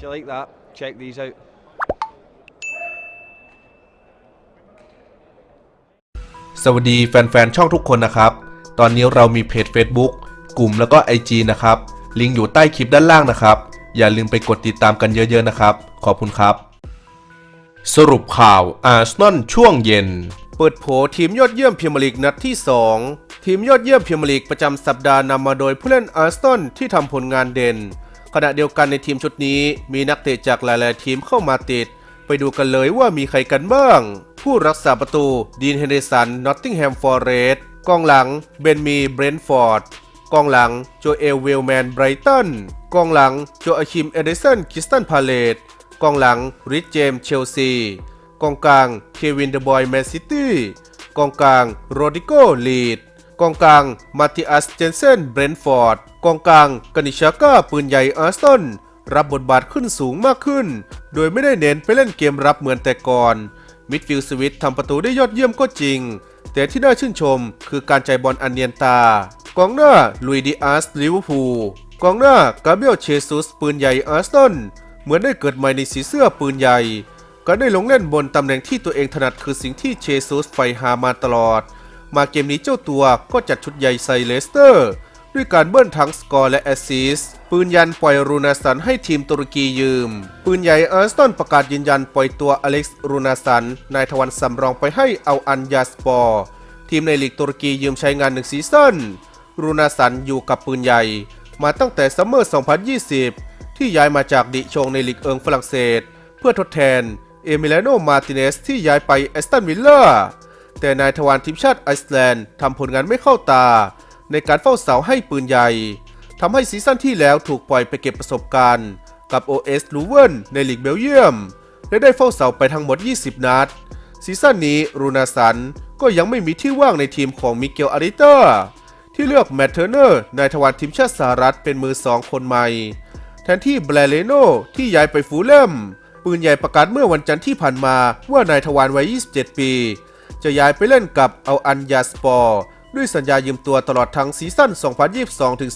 If you like that, check these out. สวัสดีแฟนๆ ช่องทุกคนนะครับ ตอนนี้เรามีเพจ Facebook กลุ่มแล้วก็ IG นะครับ ลิงก์อยู่ใต้คลิปด้านล่างนะครับ อย่าลืมไปกดติดตามกันเยอะๆนะครับ ขอบคุณครับ สรุปข่าวอาร์เซนอลช่วงเย็น เปิดโผทีมยอดเยี่ยมพรีเมียร์ลีกนัดที่ 2 ทีมยอดเยี่ยมพรีเมียร์ลีกประจำสัปดาห์นำมาโดยผู้เล่นอาร์เซนอลที่ทำผลงานเด่น ขณะเดียวกันในทีมชุดนี้มีนักเตะจากหลาย ๆ ทีมเข้ามาติด ไปดูกันเลยว่ามีใครกันบ้าง ผู้รักษาประตูดีนเฮนเดสันนอตติงแฮมฟอร์เรสต์กองหลังเบนมีเบรนท์ฟอร์ดกองหลังโจเอลเวลแมนไบรตันกองหลังโจอาคิมเอเดสันคิสตันพาเลตกองหลังริชเจมเชลซีกองกลางเควินเดบอยแมนซิตี้กองกลางโรดิโกลีด กองกลางมาติอัสเจนเซนเบรนท์ฟอร์ด กองกลางกานิชาก้าปืนใหญ่อาร์สตันรับบทบาทขึ้นสูงมากขึ้น โดยไม่ได้เน้นไปเล่นเกมรับเหมือนแต่ก่อน มิดฟิลด์สวิตทำประตูได้ยอดเยี่ยมก็จริง แต่ที่น่าชื่นชมคือการใจบอลอันเนียนตา กองหน้าลุยดิอาสลิเวอร์พูล กองหน้ากาเบรียลเชซุสปืนใหญ่อาร์สตันเหมือนได้เกิดใหม่ในสีเสื้อปืนใหญ่การได้ลงเล่นบนตำแหน่งที่ตัวเองถนัดคือสิ่งที่เชซุสใฝ่หามาตลอด มาเกมนี้เจ้าตัวก็จัดชุดใหญ่ใส่เลสเตอร์ ด้วยการเบิ้ลทั้งสกอร์และแอสซิสปืนยันปล่อยรูนาสันให้ทีมตุรกียืม ปืนใหญ่อาร์สตันประกาศยืนยันปล่อยตัวอเล็กซ์รูนาสัน นายทวันสำรองไปให้เอาอันยาสปอร์ ทีมในลีกตุรกียืมใช้งานหนึ่งซีซั่นรูนาสันอยู่กับปืนใหญ่ มาตั้งแต่ซัมเมอร์ 2020 ที่ย้ายมาจากดิชงในลีกเอิงฝรั่งเศส เพื่อทดแทนเอมิเลโนมาติเนสที่ย้ายไปแอสตันวิลล่า แต่นายทวารทีมชาติไอซ์แลนด์ทำผลงานไม่เข้าตา ในการเฝ้าเสาให้ปืนใหญ่ทำให้ซีซั่นที่แล้วถูกปล่อยไปเก็บประสบการณ์ กับ OS ลูเวนในลีกเบลเยียม และได้เฝ้าเสาไปทั้งหมด 20 นัด ซีซั่นนี้รูนาสันก็ยังไม่มีที่ว่างในทีมของมิเกลอาริเตอร์ที่เลือกแมตเทอร์เนอร์นายทวารทีมชาติสหรัฐเป็นมือสองคนใหม่ แทนที่แบรเลโนที่ย้ายไปฟูลแลมปืนใหญ่ประกาศเมื่อวันจันทร์ที่ผ่านมาว่านายทวารวัย 27 ปี จะย้ายไปเล่นกับเอาอันยาสปอร์ด้วยสัญญายืมตัวตลอดทั้งซีซั่น 2022 ถึง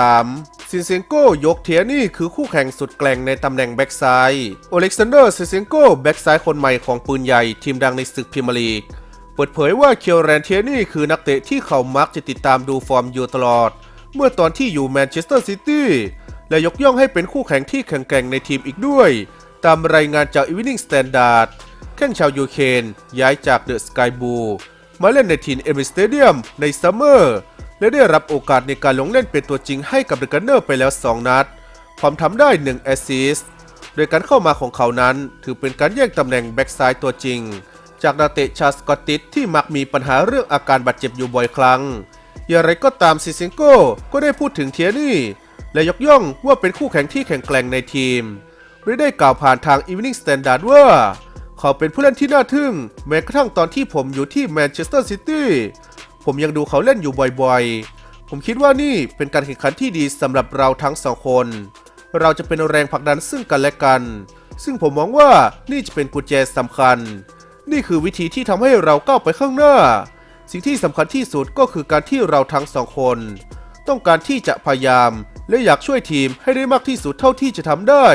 2023 ซินเซนโกยกเทียนี่คือคู่แข่งสุดแกร่งในตำแหน่งแบ็กซ้ายโอเล็กซานเดอร์ซินเซนโกแบ็กซ้ายคนใหม่ของปืนใหญ่ทีมดังในศึกพรีเมียร์ลีก เปิดเผยว่าเคียวแรนเทียนี่คือนักเตะที่เขามักจะติดตามดูฟอร์มอยู่ตลอด เมื่อตอนที่อยู่แมนเชสเตอร์ซิตี้และยกย่องให้เป็นคู่แข่งที่แข็งแกร่งในทีมอีกด้วย ตามรายงานจาก Evening Standard แข้งชาวยูเครนย้ายจากเดอะสกายบูมาเล่นในทีมเอมิสเตเดียมในซัมเมอร์และได้รับโอกาสในการลงเล่นเป็นตัวจริงให้กับเดอะกันเนอร์ไปแล้ว 2 นัด พร้อมทำได้ 1 แอสซิสต์โดยการเข้ามาของเขานั้น ถือเป็นการแย่งตำแหน่งแบ็กซ้ายตัวจริง จากนักเตะชาสกอตติชที่มักมีปัญหาเรื่องอาการบาดเจ็บอยู่บ่อยครั้ง อย่างไรก็ตามซิซิงโก้ก็ได้พูดถึงเทียนี่ และยกย่องว่าเป็นคู่แข่งที่แข็งแกร่งในทีมโดยได้กล่าวผ่านทาง Evening Standard ว่า เขาเป็นผู้เล่นที่น่าทึ่ง แม้กระทั่งตอนที่ผมอยู่ที่แมนเชสเตอร์ซิตี้ผมยังดูเขาเล่นอยู่บ่อยๆ ผมคิดว่านี่เป็นการแข่งขันที่ดีสำหรับเราทั้งสองคน เราจะเป็นแรงผลักดันซึ่งกันและกัน ซึ่งผมมองว่านี่จะเป็นกุญแจสำคัญ นี่คือวิธีที่ทำให้เราก้าวไปข้างหน้า สิ่งที่สำคัญที่สุดก็คือการที่เราทั้งสองคน ต้องการที่จะพยายามและอยากช่วยทีมให้ได้มากที่สุดเท่าที่จะทำได้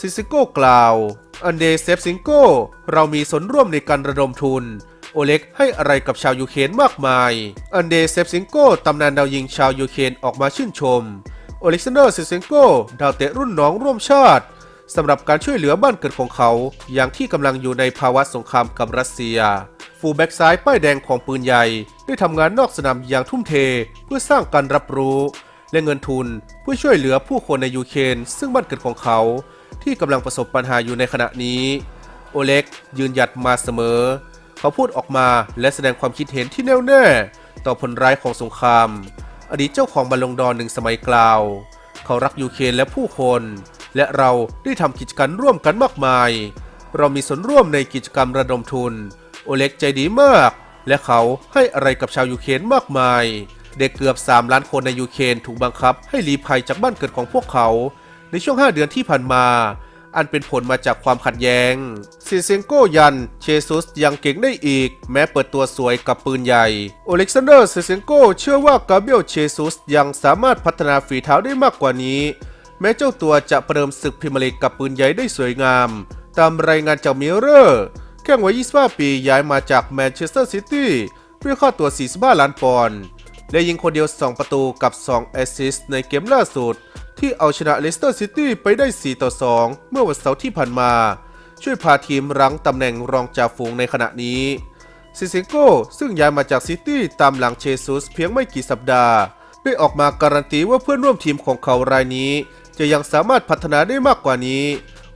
ซิซิโก้กล่าว อันเดเซฟซิงโก้ เรามีส่วนร่วมในการระดมทุน โอเล็กให้อะไรกับชาวยูเครนมากมาย อันเดเซฟซิงโก้ตำนานดาวยิงชาวยูเครนออกมาชื่นชม โอเล็กซานเดอร์ซิซิงโก้ดาวเตะรุ่นน้องร่วมชาติสำหรับการช่วยเหลือบ้านเกิดของเขา อย่างที่กำลังอยู่ในภาวะสงครามกับรัสเซีย ฟูลแบ็กซ้ายป้ายแดงของปืนใหญ่ ได้ทำงานนอกสนามอย่างทุ่มเท เพื่อสร้างการรับรู้ และเงินทุนเพื่อช่วยเหลือผู้คนในยูเครนซึ่งบ้านเกิดของเขา ที่กำลังประสบปัญหาอยู่ในขณะนี้ โอเล็กยืนหยัดมาเสมอ เขาพูดออกมาและแสดงความคิดเห็นที่แน่วแน่ต่อผลร้ายของสงคราม อดีตเจ้าของบอลลงดอนหนึ่งสมัยกล่าว เขารักยูเครนและผู้คน และเราได้ทำกิจกรรมร่วมกันมากมาย เรามีส่วนร่วมในกิจกรรมระดมทุน โอเล็กใจดีมาก และเขาให้อะไรกับชาวยูเครนมากมาย เด็กเกือบ 3 ล้านคนในยูเครนถูกบังคับให้ลีภัยจากบ้านเกิดของพวกเขา ในช่วง 5 เดือนที่ผ่านมา อันเป็นผลมาจากความขัดแย้งซิเซงโกยัน เชซุสยังเก่งได้อีก แม้เปิดตัวสวยกับปืนใหญ่ โอเล็กซานเดอร์ซิเซงโกเชื่อว่ากาเบียลเชซุสยังสามารถพัฒนาฝีเท้าได้มากกว่านี้ แม้เจ้าตัวจะประเดิมศึกพรีเมียร์ลีกกับปืนใหญ่ได้สวยงาม ตามรายงานจากมิเรอร์แข้งวัย25 ปีย้ายมาจากแมนเชสเตอร์ซิตี้ด้วยค่าตัว 45 ล้านปอนด์และยิงคนเดียว 2 ประตูกับ 2 แอสซิสต์ในเกมล่าสุด ที่เอาชนะเลสเตอร์ซิตี้ไปได้ 4 ต่อ 2 เมื่อวันเสาร์ที่ผ่านมา ช่วยพาทีมรั้งตำแหน่งรองจ่าฝูงในขณะนี้ซิเซงโก้ซึ่งย้ายมาจากซิตี้ตามหลังเชซุสเพียงไม่กี่สัปดาห์ ได้ออกมาการันตีว่าเพื่อนร่วมทีมของเขารายนี้ จะยังสามารถพัฒนาได้มากกว่านี้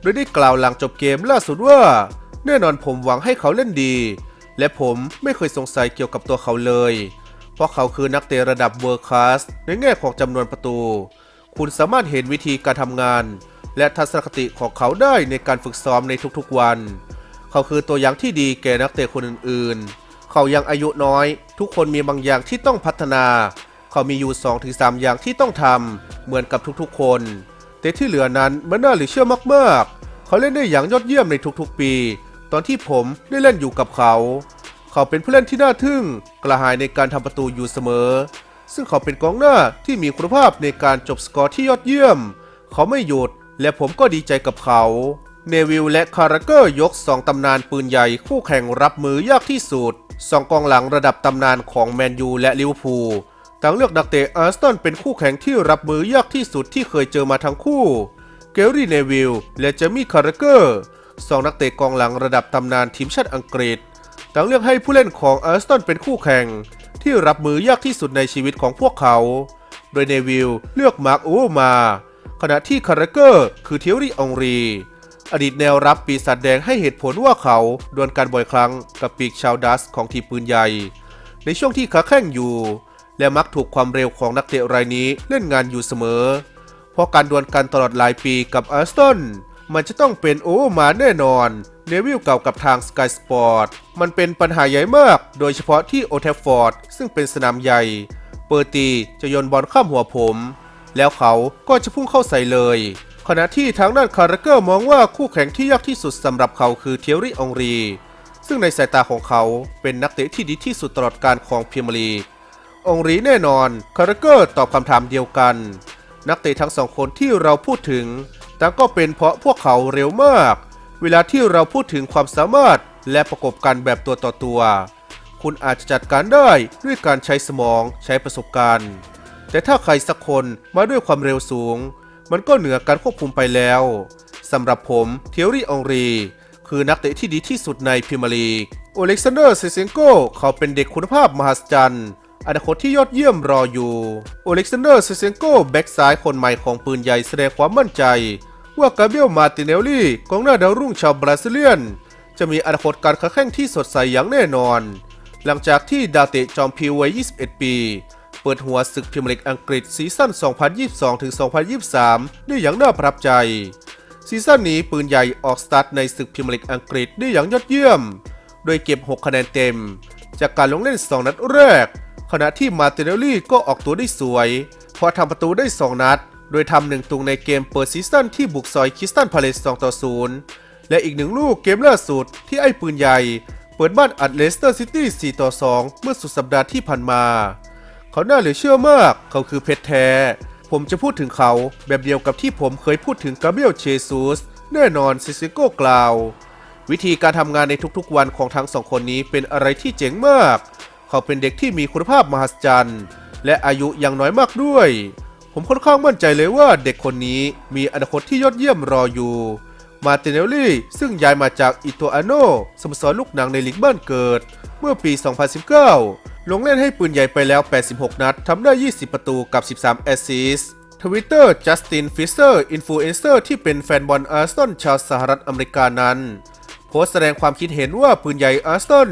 โดยได้กล่าวหลังจบเกมล่าสุดว่า แน่นอนผมหวังให้เขาเล่นดี และผมไม่เคยสงสัยเกี่ยวกับตัวเขาเลย เพราะเขาคือนักเตะระดับเวอร์คลาสในแง่ของจำนวนประตู คุณสามารถเห็นวิธีการทำงาน และทัศนคติของเขาได้ในการฝึกซ้อมในทุกๆวัน เขาคือตัวอย่างที่ดีแก่นักเตะคนอื่นๆ เขายังอายุน้อย ทุกคนมีบางอย่างที่ต้องพัฒนา เขามีอยู่2-3 อย่างที่ต้องทำเหมือนกับทุกๆ คน แต่ที่เหลือนั้นมันน่าหลือเชื่อมากๆ เขาเล่นได้อย่างยอดเยี่ยมในทุกๆ ปี ตอนที่ผมได้เล่นอยู่กับเขา เขาเป็นผู้เล่นที่น่าทึ่ง กระหายในการทำประตูอยู่เสมอ ซึ่งเขาเป็นกองหน้าที่มีคุณภาพในการจบสกอร์ที่ยอดเยี่ยม เขาไม่หยุดและผมก็ดีใจกับเขา เนวิลและคาราเกอร์ยก 2 ตำนานปืนใหญ่คู่แข่งรับมือยากที่สุดสองกองหลังระดับตำนานของแมนยูและลิเวอร์พูลต่างเลือกนักเตะอาร์สตันเป็นคู่แข่งที่รับมือยากที่สุดที่เคยเจอมาทั้งคู่ เกลรี่เนวิลและเจมี่คาราเกอร์สองนักเตะกองหลังระดับตำนานทีมชาติอังกฤษต่างเลือกให้ผู้เล่นของอาร์สตันเป็นคู่แข่ง ที่รับมือยากที่สุดในชีวิตของพวกเขา โดยเนวิลเลือกมาร์คโอมา ขณะที่คาราเกอร์คือเทียรี่องรี อดีตแนวรับปีศาจแดงให้เหตุผลว่าเขาดวลกันบ่อยครั้งกับปีกชาวดัสของทีมปืนใหญ่ ในช่วงที่ขาแข้งอยู่ และมักถูกความเร็วของนักเตะรายนี้เล่นงานอยู่เสมอ เพราะการดวลกันตลอดหลายปีกับอาร์สตันมันจะต้องเป็นโอมาแน่นอน เนวิลเก่ากับทางสกายสปอร์ตมันเป็นปัญหาใหญ่มาก โดยเฉพาะที่โอเทฟฟอร์ดซึ่งเป็นสนามใหญ่ เปอร์ตีจะโยนบอลข้ามหัวผม แล้วเขาก็จะพุ่งเข้าใส่เลย ขณะที่ทางด้านคาราเกอร์มองว่าคู่แข่งที่ยากที่สุดสำหรับเขาคือเทียรี่องรี ซึ่งในสายตาของเขาเป็นนักเตะที่ดีที่สุดตลอดการของพรีเมียร์ลีกองรีแน่นอนคาราเกอร์ตอบคำถามเดียวกัน นักเตะทั้งสองคนที่เราพูดถึงแต่ก็เป็นเพราะพวกเขาเร็วมาก เวลาที่เราพูดถึงความสามารถและประกบกันแบบตัวต่อตัว คุณอาจจะจัดการได้ด้วยการใช้สมองใช้ประสบการณ์ แต่ถ้าใครสักคนมาด้วยความเร็วสูง มันก็เหนือการควบคุมไปแล้วสำหรับผมเทียรี่องรี คือนักเตะที่ดีที่สุดในพรีเมียร์ลีกโอเล็กซานเดอร์เซเซนโกเขาเป็นเด็กคุณภาพมหัศจรรย์อนาคตที่ยอดเยี่ยมรออยู่ โอเล็กซานเดอร์เซเซนโกแบ็กซ้ายคนใหม่ของปืนใหญ่แสดงความมั่นใจ ว่ากาเบรียลมาติเนลลี่กองหน้าดาวรุ่งชาวบราซิเลียน จะมีอนาคตการค้าแข่งที่สดใสอย่างแน่นอน หลังจากที่ดาวเตะจอมพิววัย 21 ปี เปิดหัวศึกพรีเมียร์ลีกอังกฤษซีซั่น 2022-2023 ได้อย่างน่าประทับใจซีซั่นนี้ปืนใหญ่ออกสตาร์ทในศึกพรีเมียร์ลีกอังกฤษได้อย่างยอดเยี่ยม โดยเก็บ 6 คะแนนเต็ม จากการลงเล่น 2 นัดแรก ขณะที่มาติเนลลี่ก็ออกตัวได้สวยเพราะทำประตูได้ 2 นัด โดยทำหนึ่งตุงในเกมเปิดซีซั่นที่บุกซอยคิสตันพาเลส2ต่อ0และอีกหนึ่งลูกเกมล่าสุดที่ไอ้ปืนใหญ่ เปิดบ้านอัดเลสเตอร์ซิตี้4ต่อ2 เมื่อสุดสัปดาห์ที่ผ่านมา เขาน่าเหลือเชื่อมากเขาคือเพชรแท้ ผมจะพูดถึงเขาแบบเดียวกับที่ผมเคยพูดถึงกาเบรียลเชซูสแน่นอนซิซิโก้กล่าว วิธีการทำงานในทุกๆวันของทั้งสองคนนี้เป็นอะไรที่เจ๋งมาก เขาเป็นเด็กที่มีคุณภาพมหัศจรรย์และอายุยังน้อยมากด้วย ผมค่อนข้างมั่นใจเลยว่าเด็กคนนี้มีอนาคตที่ยอดเยี่ยมรออยู่ มาติเนลลี่ซึ่งย้ายมาจากอิโตอาโนสโมสรลูกหนังในลีกบ้านเกิด เมื่อปี 2019 ลงเล่นให้ปืนใหญ่ไปแล้ว 86 นัดทำได้ 20 ประตูกับ 13 แอสซิสต์ทวิตเตอร์จัสตินฟิสเซอร์อินฟลูเอนเซอร์ที่เป็นแฟนบอลอาร์เซนอลชาวสหรัฐอเมริกานั้น โพสต์แสดงความคิดเห็นว่าปืนใหญ่อาร์เซนอล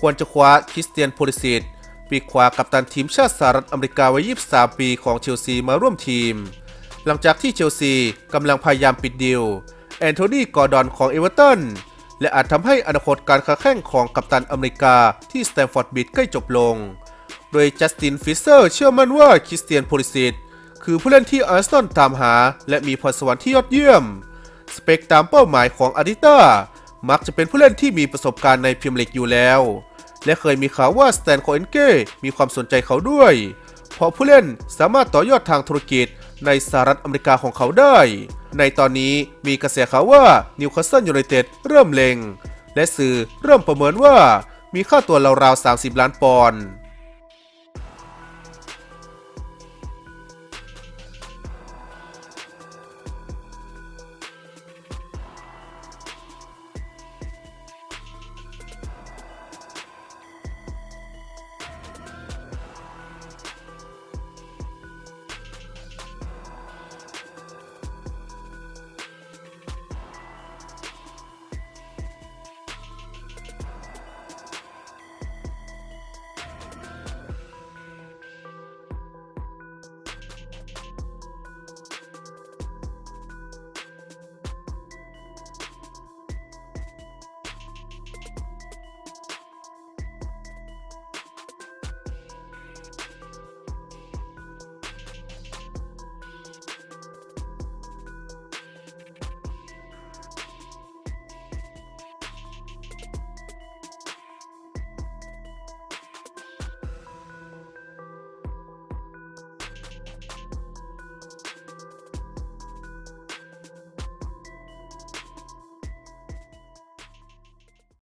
ควรจะคว้าคริสเตียนโพลิสิต ปีกขวากัปตันทีมชาติสหรัฐอเมริกาวัย 23 ปีของเชลซีมาร่วมทีม หลังจากที่เชลซีกำลังพยายามปิดดีลแอนโทนีกอร์ดอนของเอเวอร์ตันและอาจทำให้อนาคตการค้าแข่งของกัปตันอเมริกาที่สแตมฟอร์ดบิดใกล้จบลง โดยจัสตินฟิเซอร์เชื่อมั่นว่าคริสเตียนโพลิสิตคือผู้เล่นที่อาร์เซนอลตามหา และมีพรสวรรค์ที่ยอดเยี่ยม สเปคตามเป้าหมายของอาริต้ามักจะเป็นผู้เล่นที่มีประสบการณ์ในพรีเมียร์ลีกอยู่แล้ว และเคยมีข่าวว่าสแตนโคเอนเก้มีความสนใจเขาด้วย เพราะผู้เล่นสามารถต่อยอดทางธุรกิจในสหรัฐอเมริกาของเขาได้ ในตอนนี้มีกระแสข่าวว่านิวคาสเซิลยูไนเต็ดเริ่มเลงและสื่อเริ่มประเมินว่ามีค่าตัวราวๆ30 ล้านปอนด์